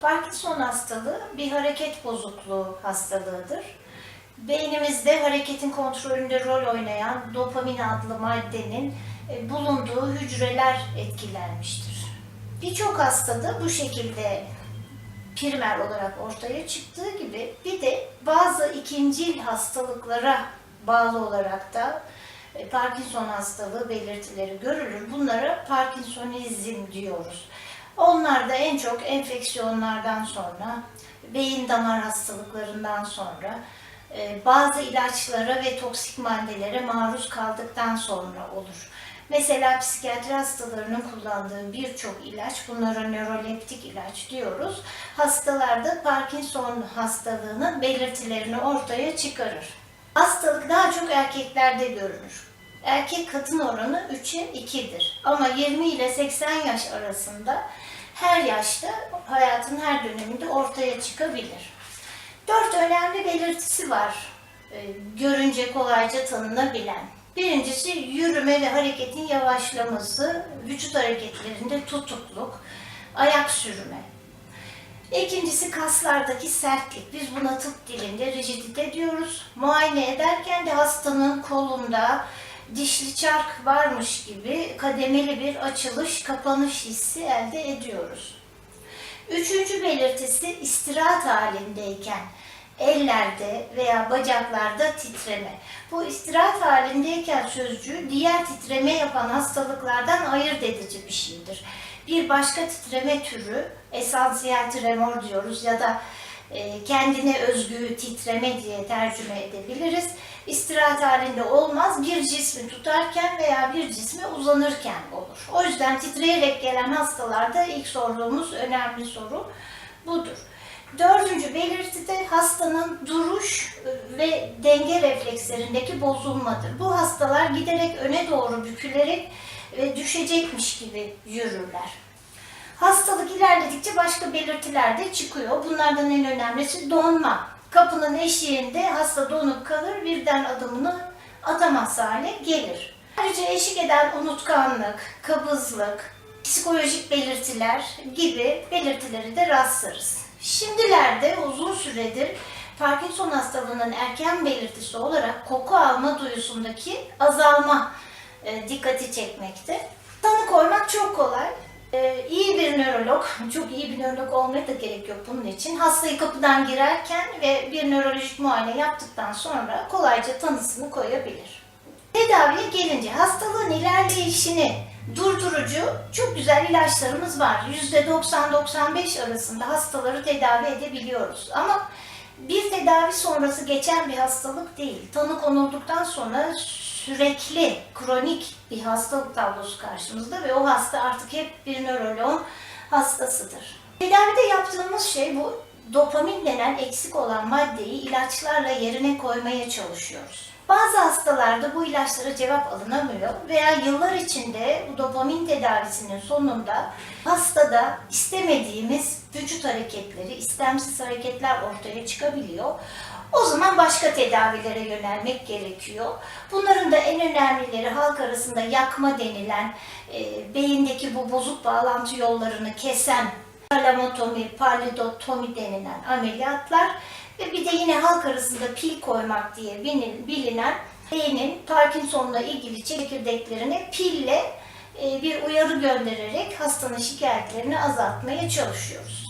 Parkinson hastalığı bir hareket bozukluğu hastalığıdır. Beynimizde hareketin kontrolünde rol oynayan dopamin adlı maddenin e, bulunduğu hücreler etkilenmiştir. Birçok hastada bu şekilde primer olarak ortaya çıktığı gibi bir de bazı ikincil hastalıklara bağlı olarak da e, Parkinson hastalığı belirtileri görülür. Bunlara Parkinsonizm diyoruz. Onlar da en çok enfeksiyonlardan sonra, beyin damar hastalıklarından sonra, e, bazı ilaçlara ve toksik maddelere maruz kaldıktan sonra olur. Mesela psikiyatri hastalarının kullandığı birçok ilaç, bunlara nöroleptik ilaç diyoruz. Hastalarda Parkinson hastalığının belirtilerini ortaya çıkarır. Hastalık daha çok erkeklerde görünür. Erkek kadın oranı 3'e 2'dir. Ama 20 ile 80 yaş arasında her yaşta hayatın her döneminde ortaya çıkabilir. Dört önemli belirtisi var e, görünce kolayca tanınabilen. Birincisi yürüme ve hareketin yavaşlaması, vücut hareketlerinde tutukluk, ayak sürme. İkincisi kaslardaki sertlik. Biz buna tıp dilinde rigidite diyoruz. Muayene ederken de hastanın kolunda dişli çark varmış gibi kademeli bir açılış, kapanış hissi elde ediyoruz. Üçüncü belirtisi istirahat halindeyken ellerde veya bacaklarda titreme. Bu istirahat halindeyken sözcüğü diğer titreme yapan hastalıklardan ayırt edici bir şeydir. Bir başka titreme türü esansiyel tremor diyoruz ya da kendine özgü titreme diye tercüme edebiliriz. İstirahat halinde olmaz. Bir cismi tutarken veya bir cisme uzanırken olur. O yüzden titreyerek gelen hastalarda ilk sorduğumuz önemli soru budur. Dördüncü belirti de hastanın duruş ve denge reflekslerindeki bozulmadır. Bu hastalar giderek öne doğru bükülerek ve düşecekmiş gibi yürürler. Hastalık ilerledikçe başka belirtiler de çıkıyor. Bunlardan en önemlisi donma. Kapının eşiğinde hasta donup kalır, birden adımını atamaz hale gelir. Ayrıca eşlik eden unutkanlık, kabızlık, psikolojik belirtiler gibi belirtileri de rastlarız. Şimdilerde uzun süredir Parkinson hastalığının erken belirtisi olarak koku alma duyusundaki azalma e, dikkati çekmekte. Tanı koymak çok kolay. Ee, iyi bir nörolog, çok iyi bir nörolog olmaya da gerek yok bunun için. Hastayı kapıdan girerken ve bir nörolojik muayene yaptıktan sonra kolayca tanısını koyabilir. Tedaviye gelince hastalığın ilerleyişini durdurucu çok güzel ilaçlarımız var. %90-95 arasında hastaları tedavi edebiliyoruz. Ama bir tedavi sonrası geçen bir hastalık değil. Tanı konulduktan sonra sürekli kronik bir hastalık tablosu karşımızda ve o hasta artık hep bir nöroloğun hastasıdır. Tedavide yaptığımız şey bu dopamin denen eksik olan maddeyi ilaçlarla yerine koymaya çalışıyoruz. Bazı hastalarda bu ilaçlara cevap alınamıyor veya yıllar içinde bu dopamin tedavisinin sonunda hastada istemediğimiz vücut hareketleri, istemsiz hareketler ortaya çıkabiliyor. O zaman başka tedavilere yönelmek gerekiyor. Bunların da en önemlileri halk arasında yakma denilen, e, beyindeki bu bozuk bağlantı yollarını kesen Palamotomi, palidotomi denilen ameliyatlar ve bir de yine halk arasında pil koymak diye bilin- bilinen beynin Parkinson'la ilgili çekirdeklerine pille e, bir uyarı göndererek hastanın şikayetlerini azaltmaya çalışıyoruz.